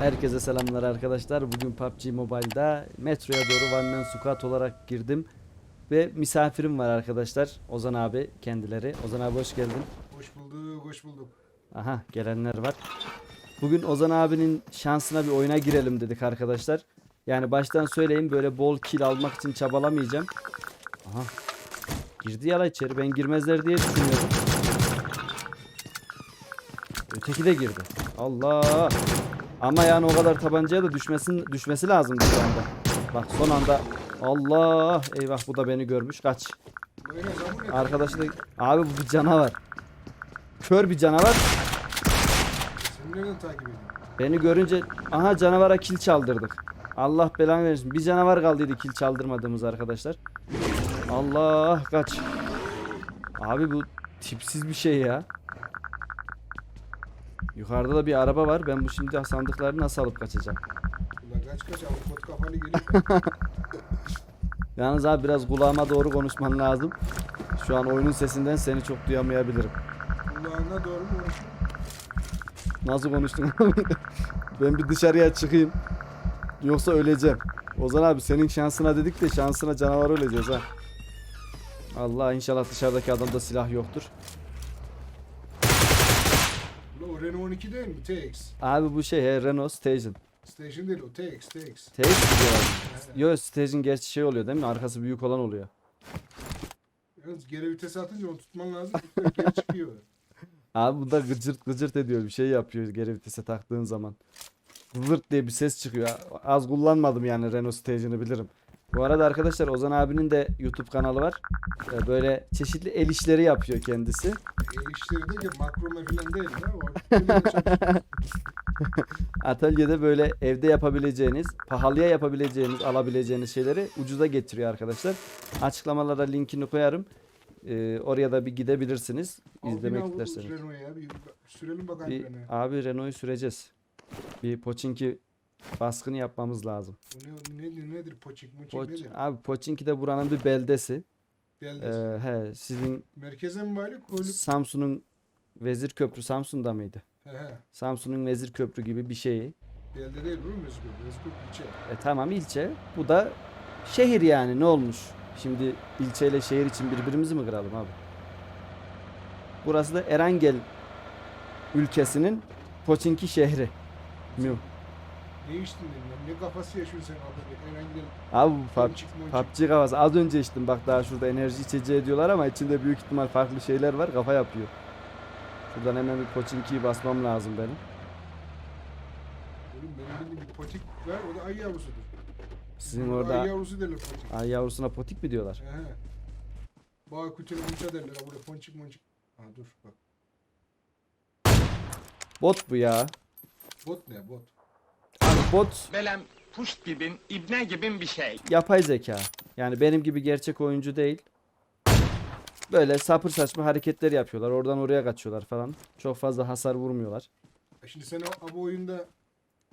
Herkese selamlar arkadaşlar. Bugün PUBG Mobile'da metroya doğru One Man Squad olarak girdim. Ve misafirim var arkadaşlar. Ozan abi kendileri. Ozan abi hoş geldin. Hoş bulduk, hoş bulduk. Aha gelenler var. Bugün Ozan abinin şansına bir oyuna girelim dedik arkadaşlar. Yani baştan söyleyeyim böyle bol kill almak için çabalamayacağım. Aha. Girdi yala içeri. Ben girmezler diye düşünüyordum. Öteki de girdi. Allah. Ama yani o kadar tabancaya da düşmesin düşmesi lazım şu anda. Bak son anda Allah eyvah bu da beni görmüş. Kaç. Arkadaşı da abi bu bir canavar. Kör bir canavar. Beni görünce aha canavara kil çaldırdık. Allah belanı versin. Bir canavar kaldıydı kil çaldırmadığımız arkadaşlar. Allah kaç. Abi bu tipsiz bir şey ya. Yukarıda da bir araba var. Ben bu şimdi sandıkları nasıl alıp kaçacağım? Ulan kaç kaç avukot kafalı geliyor. Yalnız abi biraz kulağıma doğru konuşman lazım. Şu an oyunun sesinden seni çok duyamayabilirim. Kulağına doğru mu? Nasıl konuştun abi? ben bir dışarıya çıkayım. Yoksa öleceğim. Ozan abi senin şansına dedik de şansına canavar öleceğiz ha. Allah inşallah dışarıdaki adamda silah yoktur. O Renault 12 değil mi? TX. Abi bu şey he, Renault Station. Station değil o TX, TX. TX diyor. He. Yo Station gerçi şey oluyor değil mi? Arkası büyük olan oluyor. Yalnız geri vites atınca onu tutman lazım. Geri çıkıyor. Abi bu da gıcırt gıcırt ediyor bir şey yapıyor geri vitese taktığın zaman. Vırt diye bir ses çıkıyor. Az kullanmadım yani Renault Station'ı bilirim. Bu arada arkadaşlar Ozan abinin de YouTube kanalı var. Ee, Böyle çeşitli el işleri yapıyor kendisi. E işleri de makrome falan değil ya. O. Atölyede böyle evde yapabileceğiniz, pahalıya yapabileceğiniz, alabileceğiniz şeyleri ucuza getiriyor arkadaşlar. Açıklamalara linkini koyarım. Ee, oraya da bir gidebilirsiniz Al izlemek isterseniz. Renault'u ya. Bir sürelim bakalım Bir, abi Renault'u süreceğiz. Bir Poçinki baskını yapmamız lazım. Bu ne, nedir, nedir? Poçik moçik Poç, nedir? abi Poçinki de buranın bir beldesi. Geldi. Ee, he, sizin Merkeze mi bağlı? Koyulup. Samsun'un Vezir Köprü Samsun'da mıydı? He he. Samsun'un Vezir Köprü gibi bir şeyi. Belde değil bu Mezgul. Mezgul ilçe. E tamam ilçe. Bu da şehir yani ne olmuş? Şimdi ilçeyle şehir için birbirimizi mi kıralım abi? Burası da Erangel ülkesinin Poçinki şehri. Mu. Ne içtin dedim? Ne kafası yaşıyorsun sen abi? Herhangi Abi bu pub, monçik. PUBG kafası. Az önce içtim bak daha şurada enerji içeceği diyorlar ama içinde büyük ihtimal farklı şeyler var. Kafa yapıyor. Şuradan hemen bir Poçinki'yi basmam lazım benim. Oğlum benim bildiğim bir potik var. O da ay yavrusudur. Sizin Ay orada yavrusu derler potik. ay yavrusuna potik mi diyorlar? He. Bağ kütüle munça derler. Burada ponçik monçik. Ha dur bak. Bot bu ya. Bot ne bot? Bot Belem puşt gibin, ibne gibin bir şey. yapay zeka. Yani benim gibi gerçek oyuncu değil. Böyle sapır saçma hareketler yapıyorlar. Oradan oraya kaçıyorlar falan. Çok fazla hasar vurmuyorlar. E Şimdi sen o, bu oyunda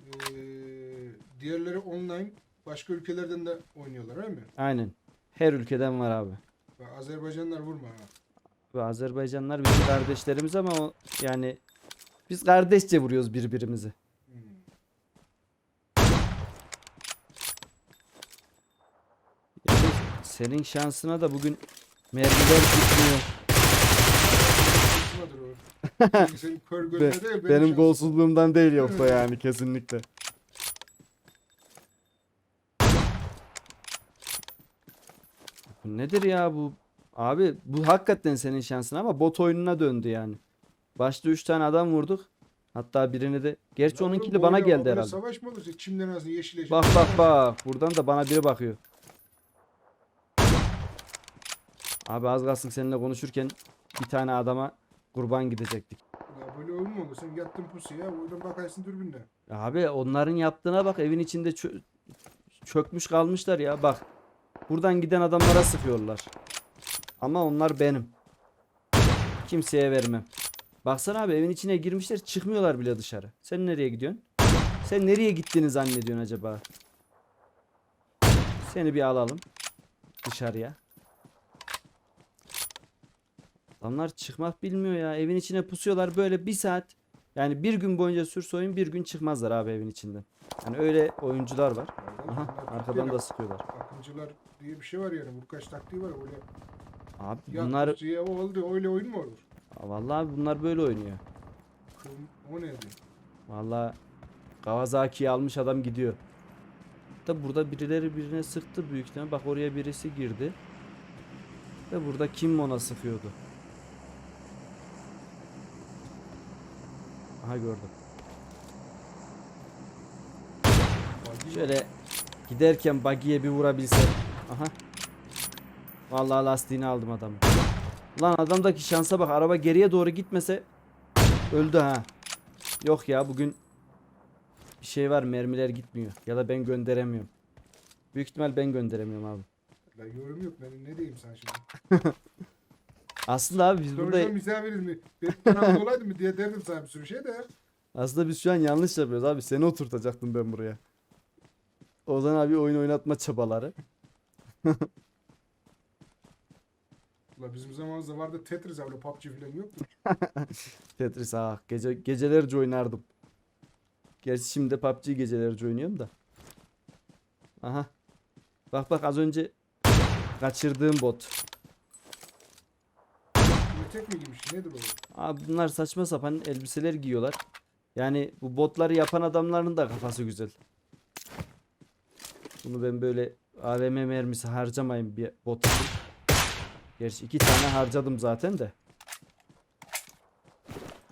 eee diğerleri online başka ülkelerden de oynuyorlar öyle mi? Aynen. Her ülkeden var abi. Bak Azerbaycanlar vurma ha. Ve Azerbaycanlar bizim kardeşlerimiz ama o yani biz kardeşçe vuruyoruz birbirimizi. Hmm. Yani senin şansına da bugün mermiler gitmiyor. Senin kör Be- değil benim şansım. golsuzluğumdan değil yoksa yani kesinlikle. Bu nedir ya bu? Abi bu hakikaten senin şansın ama bot oyununa döndü yani. Başta 3 tane adam vurduk. Hatta birini de gerçi Lan oğlum, kili bu bana geldi herhalde. Savaş mı olursa çimden ağzına yeşil yeşil. Bak bak bak. Buradan da bana biri bakıyor. Abi az kalsın seninle konuşurken bir tane adama kurban gidecektik. Ya böyle oyun mu? Sen yattın pusuya, oradan bakarsın dürbünle. Abi onların yaptığına bak evin içinde çö- çökmüş kalmışlar ya bak. Buradan giden adamlara sıkıyorlar. Ama onlar benim. Kimseye vermem. Baksana abi evin içine girmişler çıkmıyorlar bile dışarı. Sen nereye gidiyorsun? Sen nereye gittiğini zannediyorsun acaba? Seni bir alalım. Dışarıya. Adamlar çıkmak bilmiyor ya. Evin içine pusuyorlar böyle bir saat. Yani bir gün boyunca sürse oyun bir gün çıkmazlar abi evin içinden. Yani öyle oyuncular var. Aha arkadan da sıkıyorlar. Akıncılar diye bir şey var yani. Vurkaç taktiği var. Öyle Abi bunlar... ya o oldu. Öyle oyun mu olur? vallahi bunlar böyle oynuyor. O neydi? Vallahi Kawasaki'yi almış adam gidiyor. Da burada birileri birine sıktı büyük ihtimal. Bak oraya birisi girdi. Ve burada kim ona sıkıyordu? Aha gördüm. Şöyle giderken buggy'ye bir vurabilsem. Aha. Vallahi lastiğini aldım adamı. Lan adamdaki şansa bak. Araba geriye doğru gitmese öldü ha. Yok ya bugün bir şey var mermiler gitmiyor. Ya da ben gönderemiyorum. Büyük ihtimal ben gönderemiyorum abi. La yorum yok. Ben ne diyeyim sen şimdi? Aslında abi biz burada Soracağım misafiriz mi? Bir tarafta olaydı mı diye derdim sana bir sürü şey de. aslında biz şu an yanlış yapıyoruz abi. Seni oturtacaktım ben buraya. Ozan abi oyun oynatma çabaları. La bizim zamanımızda vardı Tetris abi PUBG falan yoktu. Tetris ah gece gecelerce oynardım. Gerçi şimdi de PUBG gecelerce oynuyorum da. Aha. Bak bak az önce kaçırdığım bot. Tek mi giymiş? Nedir o? Abi bunlar saçma sapan elbiseler giyiyorlar. Yani bu botları yapan adamların da kafası güzel. Bunu ben böyle AVM mermisi harcamayayım bir bot. Gerçi iki tane harcadım zaten de.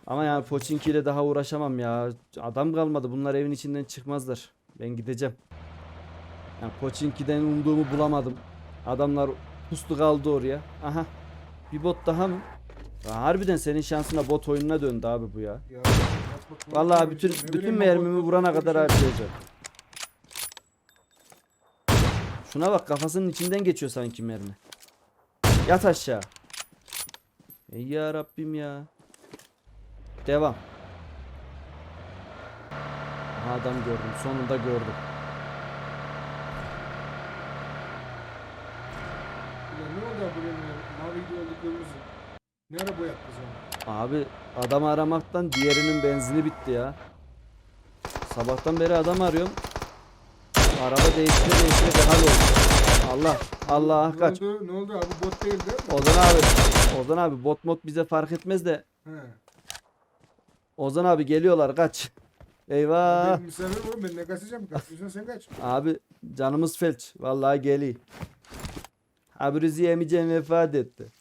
Ama yani Pochinki ile daha uğraşamam ya. Adam kalmadı. Bunlar evin içinden çıkmazlar. Ben gideceğim. Yani Pochinki'den umduğumu bulamadım. Adamlar puslu kaldı oraya. Aha. Bir bot daha mı? Ya harbiden senin şansına bot oyununa döndü abi bu ya. Ya, Vallahi bütün ne bütün bileyim ben, mermimi bot- vurana kadar harcayacağım. Şuna bak kafasının içinden geçiyor sanki mermi. Yat aşağı. Ey ya Rabbim ya. Devam. Aha adam gördüm. Sonunda gördüm. Ya ne oldu abi buraya? Mavi oldu kırmızı. Ne ara boyattı sonra? Abi adamı aramaktan diğerinin benzini bitti ya. Sabahtan beri adam arıyorum. Araba değiştire değiştire bir hal oldu. Allah Allah Ne kaç. oldu? Ne oldu abi? Bot değil de. Ozan abi. Ozan abi bot mod bize fark etmez de. He. Ozan abi geliyorlar kaç. Eyvah. Benim misafir oğlum ben ne kaçacağım? Kaçıyorsan sen kaç. Abi canımız felç. Vallahi geliyor. Abi Rüzi yemeyeceğim vefat etti.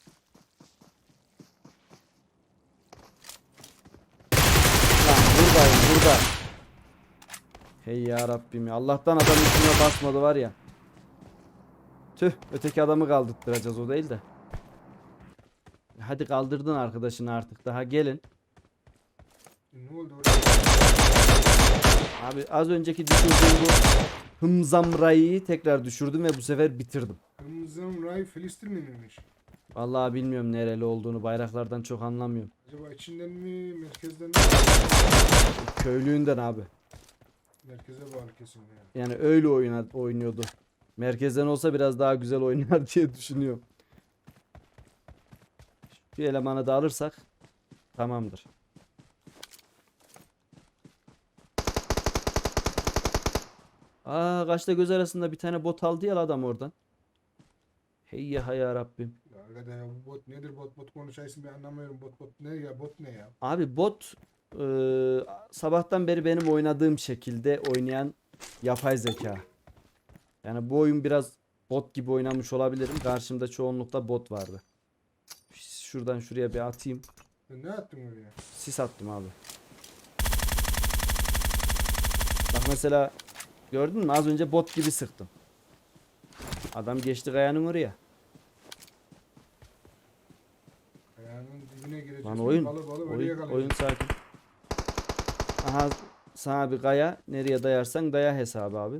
Lan buradayım burada. Hey ya Rabbim ya. Allah'tan adam üstüne basmadı var ya. Tüh öteki adamı kaldırtıracağız o değil de. Hadi kaldırdın arkadaşını artık daha gelin. Ne oldu oraya? Abi az önceki düşürdüğüm bu hımzamrayı tekrar düşürdüm ve bu sefer bitirdim. Kırmızı Ray Filistin mi miymiş? Vallahi bilmiyorum nereli olduğunu bayraklardan çok anlamıyorum. Acaba içinden mi, merkezden mi? Köylüğünden abi. Merkeze bağlı kesin ya. Yani öyle oyna, oynuyordu. Merkezden olsa biraz daha güzel oynar diye düşünüyorum. Şu elemanı da alırsak tamamdır. Aa kaçta göz arasında bir tane bot aldı ya adam oradan. Hey ya Rabbim. Ya bu bot nedir bot bot konuşaysın ben anlamıyorum bot bot ne ya bot ne ya? Abi bot eee, sabahtan beri benim oynadığım şekilde oynayan yapay zeka. Yani bu oyun biraz bot gibi oynamış olabilirim. Karşımda çoğunlukla bot vardı. Şuradan şuraya bir atayım. Sen ne attın oraya? Sis attım abi. Bak mesela gördün mü az önce bot gibi sıktım. Adam geçti kayanın oraya. Dibine gireceksin. Lan oyun. Balı balı böyle Oyun, oyun sakin. Aha sana bir kaya. Nereye dayarsan daya hesabı abi.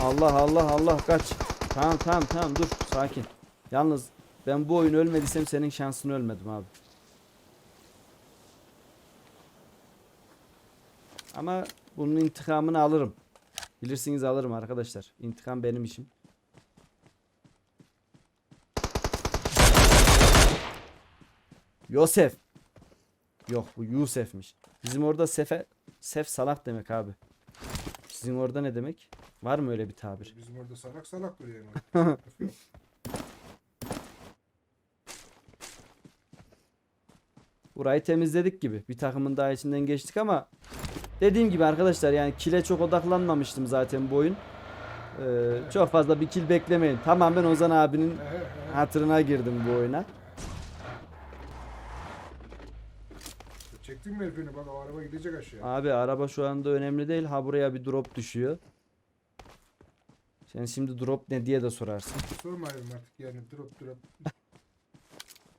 Allah Allah Allah kaç. Tamam tamam tamam dur sakin. Yalnız ben bu oyun ölmediysem senin şansını ölmedim abi. Ama bunun intikamını alırım. Bilirsiniz alırım arkadaşlar. İntikam benim işim. Yosef. Yok bu Yusef'miş. Bizim orada sefe sef salak demek abi. Sizin orada ne demek? Var mı öyle bir tabir? Bizim orada salak salak duruyor yani. Burayı temizledik gibi. Bir takımın daha içinden geçtik ama dediğim gibi arkadaşlar yani kile çok odaklanmamıştım zaten bu oyun. Ee, çok fazla bir kill beklemeyin. Tamamen Ozan abinin hatırına girdim bu oyuna. Çektin mi herifini bak o araba gidecek aşağı. Abi araba şu anda önemli değil. Ha buraya bir drop düşüyor. Sen şimdi drop ne diye de sorarsın. Sormayalım artık yani drop drop.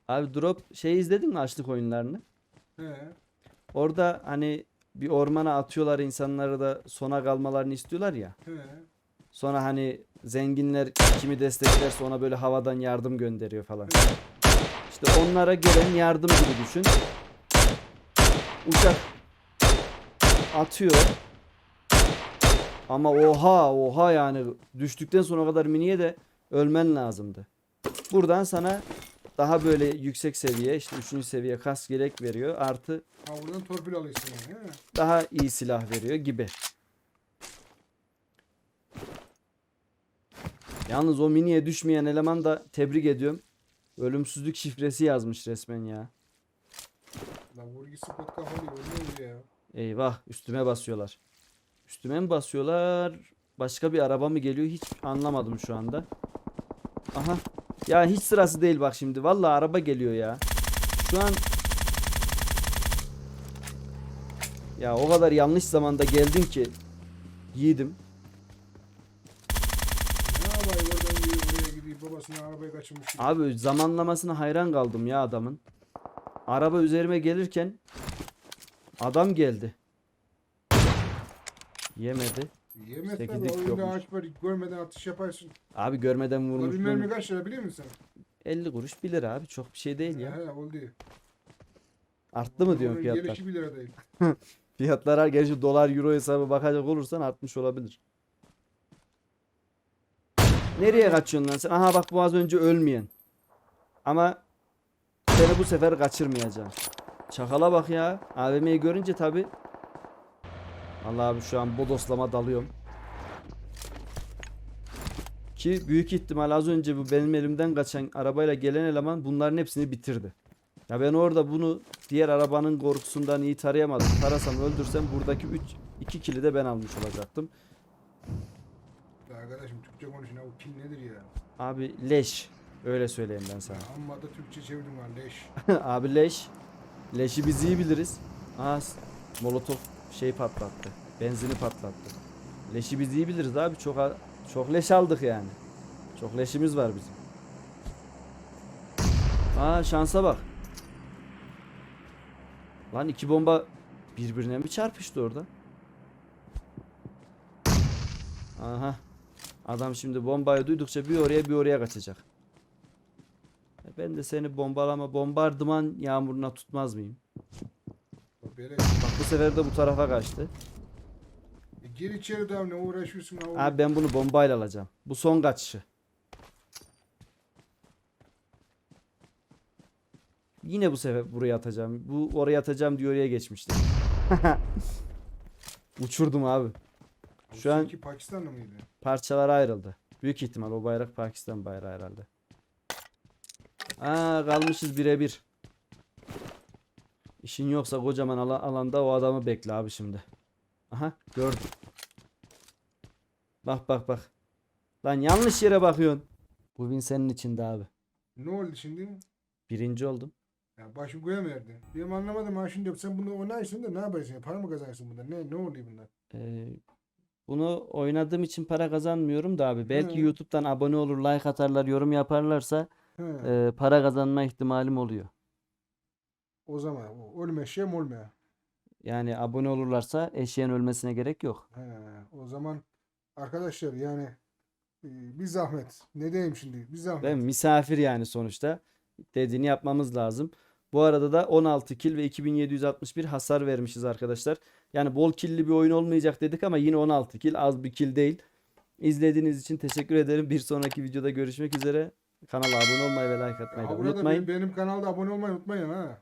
Abi drop şey izledin mi açlık oyunlarını? He. Orada hani bir ormana atıyorlar insanları da sona kalmalarını istiyorlar ya. He. Sonra hani zenginler kimi desteklerse ona böyle havadan yardım gönderiyor falan. İşte onlara gelen yardım gibi düşün. Uçak atıyor. Ama oha oha yani düştükten sonra kadar miniye de ölmen lazımdı. Buradan sana daha böyle yüksek seviye işte 3. seviye kas gerek veriyor. Artı Ha buradan torpil alıyorsun yani. He. daha iyi silah veriyor gibi. Yalnız o miniye düşmeyen eleman da tebrik ediyorum. Ölümsüzlük şifresi yazmış resmen ya. La vurgi spot kafalı ne oluyor ya? Eyvah üstüme basıyorlar. Üstüme mi basıyorlar? Başka bir araba mı geliyor? Hiç anlamadım şu anda. Aha. Ya hiç sırası değil bak şimdi. Vallahi araba geliyor ya. Şu an Ya o kadar yanlış zamanda geldin ki yiğidim. Abi zamanlamasına hayran kaldım ya adamın. Araba üzerime gelirken adam geldi. Yemedi. Yemez tabi sekizlik oyunda yokmuş. aç var görmeden atış yaparsın. Abi görmeden Ulan vurmuş. bilmem ne kaç lira biliyor musun 50 kuruş 1 lira abi çok bir şey değil sen? ya. He oldu. Arttı mı diyorsun Onun fiyatlar? Gelişi 1 lira değil. Fiyatlar gerçi dolar euro hesabı bakacak olursan artmış olabilir. Nereye kaçıyorsun lan sen? Aha bak bu az önce ölmeyen. Ama seni bu sefer kaçırmayacağım. Çakala bak ya. AVM'yi görünce tabi. Allah abi şu an bodoslama dalıyorum. Ki büyük ihtimal az önce bu benim elimden kaçan arabayla gelen eleman bunların hepsini bitirdi. Ya ben orada bunu diğer arabanın korkusundan iyi tarayamadım. Tarasam öldürsem buradaki 3 2 kili de ben almış olacaktım. Arkadaşım Türkçe konuşun o pil nedir ya? Abi leş. Öyle söyleyeyim ben sana. Amma da Türkçe çevirdim lan leş. Abi leş. Leşi biz iyi biliriz. Aha molotof şey patlattı. Benzini patlattı. Leşi biz iyi biliriz abi. Çok çok leş aldık yani. Çok leşimiz var bizim. Aa şansa bak. Lan iki bomba birbirine mi çarpıştı orada? Aha. Adam şimdi bombayı duydukça bir oraya bir oraya kaçacak. Ben de seni bombalama bombardıman yağmuruna tutmaz mıyım? Bak bu sefer de bu tarafa kaçtı. e, gir içeri daha ne uğraşıyorsun ha? Abi ben bunu bombayla alacağım. Bu son kaçışı. Yine bu sefer buraya atacağım. Bu oraya atacağım diye oraya geçmişti. Uçurdum abi. Şu an Ki Pakistanlı mıydı? parçalara ayrıldı. Büyük ihtimal o bayrak Pakistan bayrağı herhalde. Aa kalmışız birebir. İşin yoksa kocaman ala- alanda o adamı bekle abi şimdi. Aha gördüm. Bak bak bak. Lan yanlış yere bakıyorsun. Bu win senin içinde abi. Ne oldu şimdi? Birinci oldum. Ya başım koyamıyordu. Benim anlamadım ha şimdi sen bunu oynarsın da ne yaparsın? Para mı kazanırsın bundan? Ne ne oluyor bundan? Ee, bunu oynadığım için para kazanmıyorum da abi. Belki Hı. YouTube'dan abone olur, like atarlar, yorum yaparlarsa He. e, para kazanma ihtimalim oluyor. O zaman o ölme şey mi olmuyor? Yani abone olurlarsa eşeğin ölmesine gerek yok. He. O zaman arkadaşlar yani e, bir zahmet. Ne diyeyim şimdi? Bir zahmet. Ve misafir yani sonuçta. Dediğini yapmamız lazım. Bu arada da 16 kill ve 2761 hasar vermişiz arkadaşlar. Yani bol killi bir oyun olmayacak dedik ama yine 16 kill az bir kill değil. İzlediğiniz için teşekkür ederim. Bir sonraki videoda görüşmek üzere. Kanala abone olmayı ve like atmayı da Ha, burada unutmayın. be- benim kanalda abone olmayı unutmayın ha.